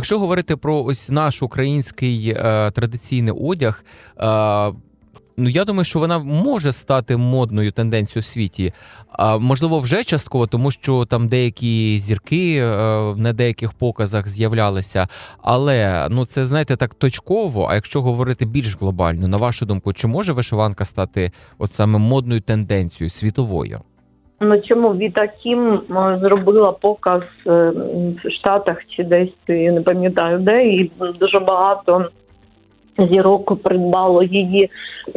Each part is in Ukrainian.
Якщо говорити про ось наш український е, традиційний одяг, е, ну я думаю, що вона може стати модною тенденцією у світі. А можливо, вже частково, тому що там деякі зірки е, на деяких показах з'являлися. Але ну це знаєте так точково. А якщо говорити більш глобально, на вашу думку, чи може вишиванка стати от саме модною тенденцією світовою? Ну чому Віта Кім е, зробила показ е, в Штатах чи десь я не пам'ятаю де, і дуже багато зірок придбало її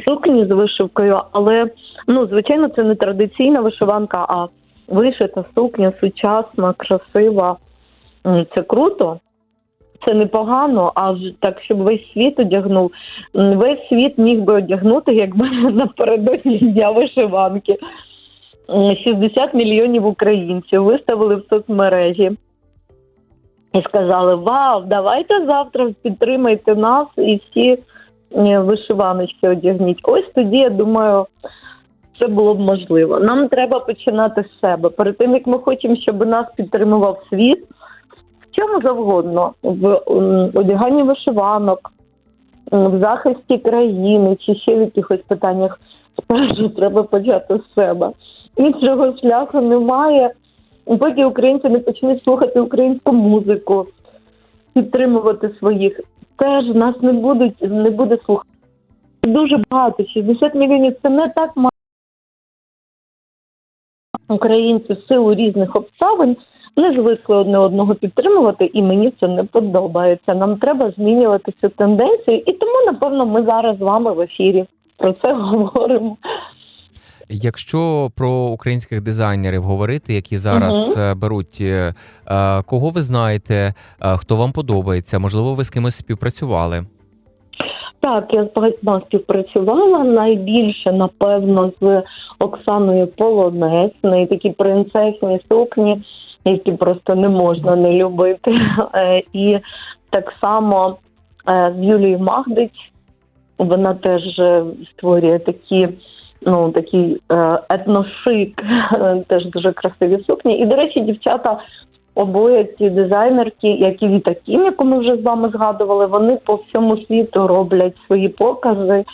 сукні з вишивкою, але ну звичайно це не традиційна вишиванка, а вишита сукня, сучасна, красива. Це круто. Це непогано, а так, щоб весь світ одягнув. Весь світ міг би одягнути, якби напередодні дня вишиванки. М, 60 мільйонів українців виставили в соцмережі і сказали: Вау, давайте завтра підтримайте нас і всі вишиваночки одягніть. Ось тоді я думаю, це було б можливо. Нам треба починати з себе. Перед тим як ми хочемо, щоб нас підтримував світ, в чому завгодно, в одяганні вишиванок, в захисті країни чи ще в якихось питаннях. Спершу треба почати з себе. Іншого шляху немає. Поки українці не почнуть слухати українську музику, підтримувати своїх, теж нас не будуть не буде слухати. Дуже багато, 60 мільйонів це не так мало. Українці в силу різних обставин не звикли одне одного підтримувати, і мені це не подобається. Нам треба змінювати цю тенденцію, і тому, напевно, ми зараз з вами в ефірі про це говоримо. Якщо про українських дизайнерів говорити, які зараз е, беруть, е, е, кого ви знаєте, хто вам подобається, можливо, ви з кимось співпрацювали. Так, я з багатьма співпрацювала найбільше, напевно, з Оксаною Полонець, неї такі принцесні сукні, які просто не можна не любити. І так само з Юлією Магдич, вона теж створює такі. Ну, такий е, етношик, теж дуже красиві сукні. І, до речі, дівчата обоє ці дизайнерки, як і Віта яку ми вже з вами згадували, вони по всьому світу роблять свої покази,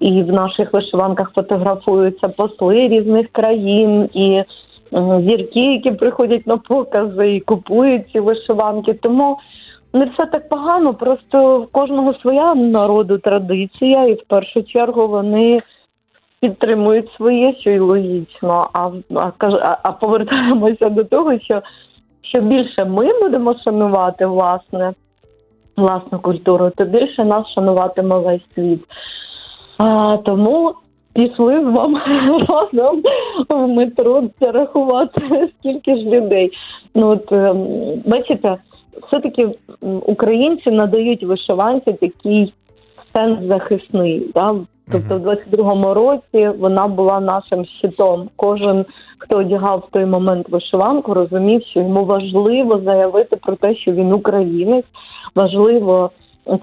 і в наших вишиванках фотографуються посли різних країн і м, зірки, які приходять на покази і купують ці вишиванки. Тому не все так погано, просто в кожного своя народу традиція, і в першу чергу вони підтримують своє, що й логічно. А, а, а, повертаємося до того, що що більше ми будемо шанувати власне власну культуру, то більше нас шануватиме весь світ. А, тому пішли з вами разом в метро це рахувати, скільки ж людей. Ну от ем, бачите, все-таки українці надають вишиванці такий сенс захисний. Да? Тобто, в 22-му році вона була нашим щитом. Кожен, хто одягав в той момент вишиванку, розумів, що йому важливо заявити про те, що він українець. Важливо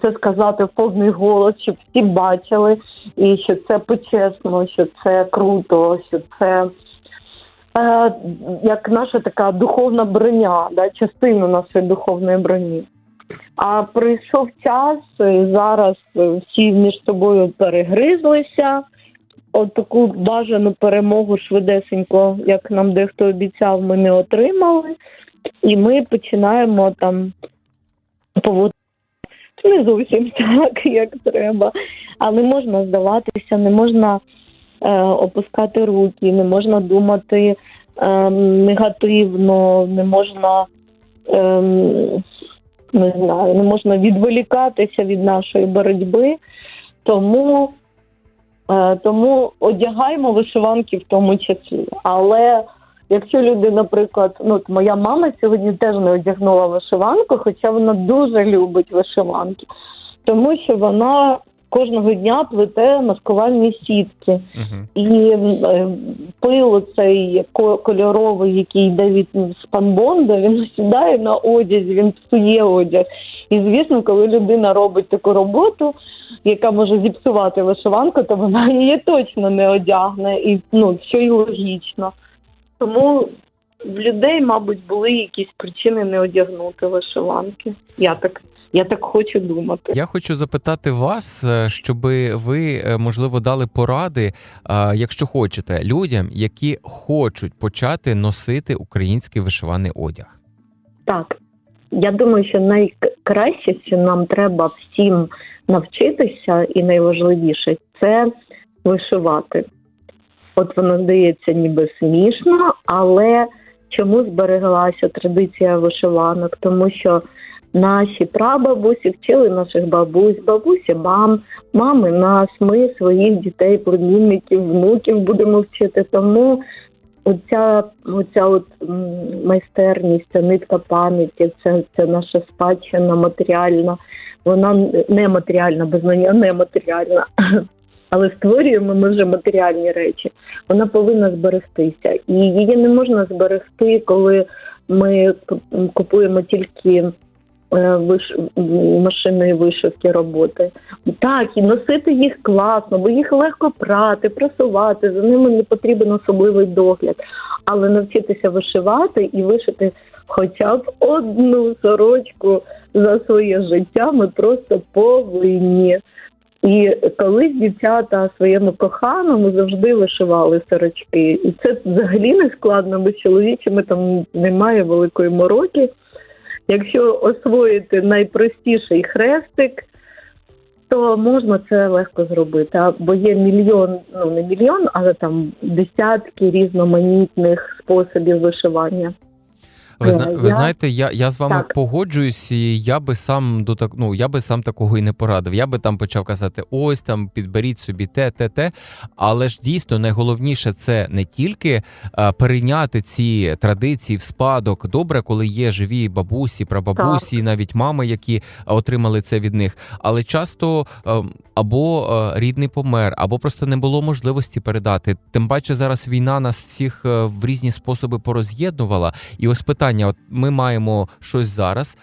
це сказати в повний голос, щоб всі бачили, і що це почесно, що це круто, що це. Е, як наша така духовна броня, да, частина нашої духовної броні. А прийшов час, зараз всі між собою перегризлися. От таку бажану перемогу швидесенько, як нам дехто обіцяв, ми не отримали. І ми починаємо там поводити не зовсім так, як треба. А не можна здаватися, не можна е, опускати руки, не можна думати е, негативно, не можна. Е, не знаю, не можна відволікатися від нашої боротьби, тому, е, тому одягаємо вишиванки в тому числі. Але якщо люди, наприклад, ну моя мама сьогодні теж не одягнула вишиванку, хоча вона дуже любить вишиванки, тому що вона кожного дня плете маскувальні сітки. Угу. І е, пил цей ко- кольоровий, який йде від спанбонда, він сідає на одязі, він псує одяг. І звісно, коли людина робить таку роботу, яка може зіпсувати вишиванку, то вона її точно не одягне, і ну що й логічно. Тому в людей, мабуть, були якісь причини не одягнути вишиванки. Я так, я так хочу думати. Я хочу запитати вас, е, щоб ви е, можливо дали поради, е, якщо хочете, людям, які хочуть почати носити український вишиваний одяг. Так, я думаю, що найкраще, що нам треба всім навчитися, і найважливіше це вишивати. От воно здається ніби смішно, але чому збереглася традиція вишиванок? Тому що наші прабабусі вчили наших бабусь, бабусі мам, мами нас, ми своїх дітей, племінників, внуків будемо вчити. Тому оця, оця от майстерність, ця нитка пам'яті, це, це наша спадщина матеріальна. Вона нематеріальна, без знання нематеріальна. Але створюємо ми вже матеріальні речі. Вона повинна зберегтися. І її не можна зберегти, коли ми купуємо тільки виш... машинної вишивки роботи. Так, і носити їх класно, бо їх легко прати, прасувати, за ними не потрібен особливий догляд. Але навчитися вишивати і вишити хоча б одну сорочку за своє життя ми просто повинні. І колись дівчата своєму коханому завжди вишивали сорочки. І це взагалі не складно, бо з чоловічими там немає великої мороки. Якщо освоїти найпростіший хрестик, то можна це легко зробити. Бо є мільйон, ну не мільйон, але там десятки різноманітних способів вишивання. Ви, зна... Е, ви я- знаєте, я, я з вами Так. погоджуюсь, і я би сам до так, ну я би сам такого і не порадив. Я би там почав казати: ось там підберіть собі те, те, те. Але ж дійсно найголовніше це не тільки е, перейняти ці традиції в спадок. Добре, коли є живі бабусі, прабабусі, навіть мами, які отримали це від них. Але часто е, або е, рідний помер, або просто не було можливості передати. Тим паче зараз війна нас всіх в різні способи пороз'єднувала. І ось питання: от ми маємо щось зараз,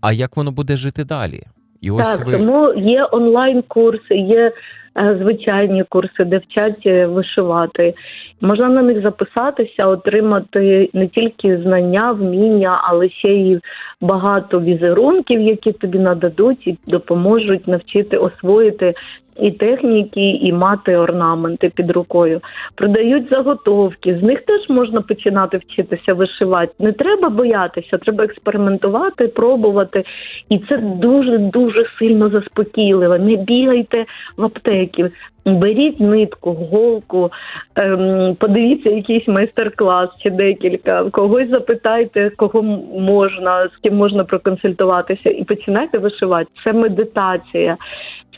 а як воно буде жити далі? І ось Так, ви тому є онлайн-курси, є е, звичайні курси, де вчать е, вишивати. Можна на них записатися, отримати не тільки знання, вміння, але ще й багато візерунків, які тобі нададуть і допоможуть навчити освоїти і техніки, і мати орнаменти під рукою. Продають заготовки, з них теж можна починати вчитися вишивати. Не треба боятися, треба експериментувати, пробувати. І це дуже дуже сильно заспокійливо. Не бігайте в аптеки. Беріть нитку, голку, ем, подивіться якийсь майстер-клас чи декілька. Когось запитайте, кого можна, з ким можна проконсультуватися, і починайте вишивати. Це медитація,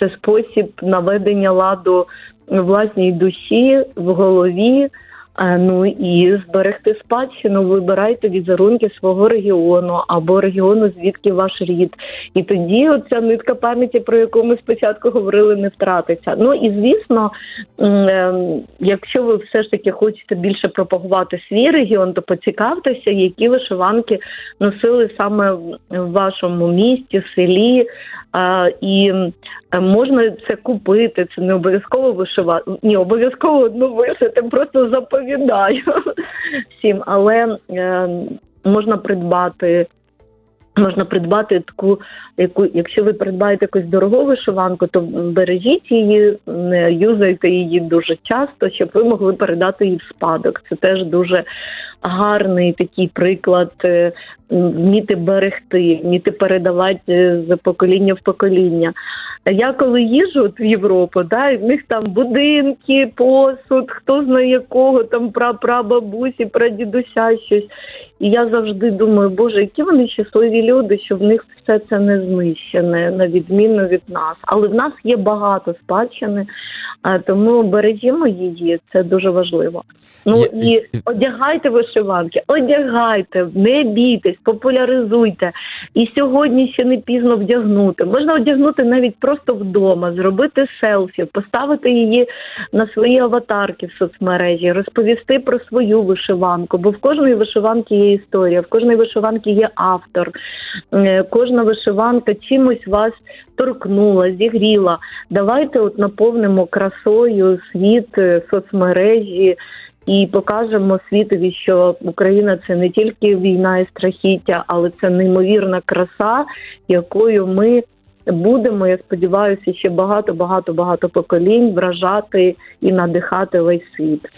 це спосіб наведення ладу власній душі, в голові. Ну і зберегти спадщину, вибирайте візерунки свого регіону або регіону, звідки ваш рід. І тоді оця нитка пам'яті, про яку ми спочатку говорили, не втратиться. Ну і звісно, ем, якщо ви все ж таки хочете більше пропагувати свій регіон, то поцікавтеся, які вишиванки носили саме в- вашому місті, селі. І е, можна це купити, це не обов'язково вишивати. Ні, обов'язково одну вишити, просто заповідаю всім. Але е, можна придбати. Можна придбати таку, яку, якщо ви придбаєте якусь дорогу вишиванку, то бережіть її, не юзайте її дуже часто, щоб ви могли передати її в спадок. Це теж дуже гарний такий приклад е, вміти берегти, вміти передавати е, з покоління в покоління. Я коли їжджу от в Європу, да, в них там будинки, посуд, хто знає якого, там прапрабабусі, прадідуся щось. І я завжди думаю, боже, які вони щасливі люди, що в них все це не знищене, на відміну від нас. Але в нас є багато спадщини, тому бережімо її, це дуже важливо. Ну і одягайте вишиванки, одягайте, не бійтесь, популяризуйте. І сьогодні ще не пізно вдягнути. Можна одягнути навіть просто вдома, зробити селфі, поставити її на свої аватарки в соцмережі, розповісти про свою вишиванку. Бо в кожної вишиванки є історія, в кожної вишиванки є автор. Е, Кожна вишиванка чимось вас торкнула, зігріла. Давайте от наповнимо красою світ, е, соцмережі. і покажемо світові, що Україна це не тільки війна і страхіття, але це неймовірна краса, якою ми будемо, я сподіваюся, ще багато, багато, багато поколінь вражати і надихати весь світ.